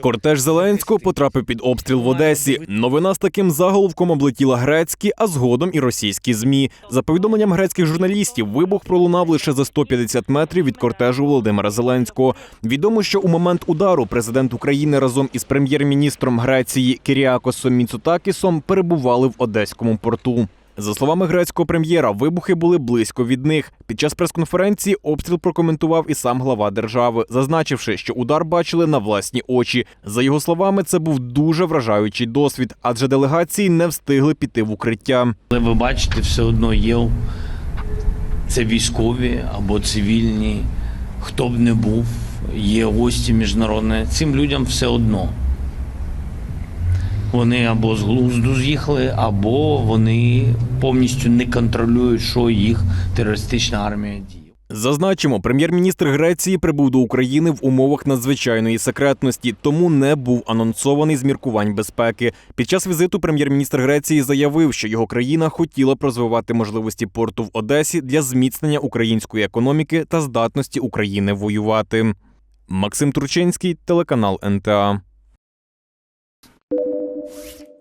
Кортеж Зеленського потрапив під обстріл в Одесі. Новина з таким заголовком облетіла грецькі, а згодом і російські змі. За повідомленням грецьких журналістів, вибух пролунав лише за 150 метрів від кортежу Володимира Зеленського. Відомо, що у момент удару президент України разом із прем'єр-міністром Греції Кіріакосом Міцутакісом перебували в одеському порту. За словами грецького прем'єра, вибухи були близько від них. Під час прес-конференції обстріл прокоментував і сам глава держави, зазначивши, що удар бачили на власні очі. За його словами, це був дуже вражаючий досвід, адже делегації не встигли піти в укриття. Але ви бачите, все одно є це військові або цивільні, хто б не був, є гості міжнародні. Цим людям все одно. Вони або з глузду з'їхали, або вони повністю не контролюють, що їх терористична армія діє. Зазначимо, прем'єр-міністр Греції прибув до України в умовах надзвичайної секретності, тому не був анонсований з міркувань безпеки. Під час візиту прем'єр-міністр Греції заявив, що його країна хотіла б розвивати можливості порту в Одесі для зміцнення української економіки та здатності України воювати. Максим Турчинський, телеканал НТА. you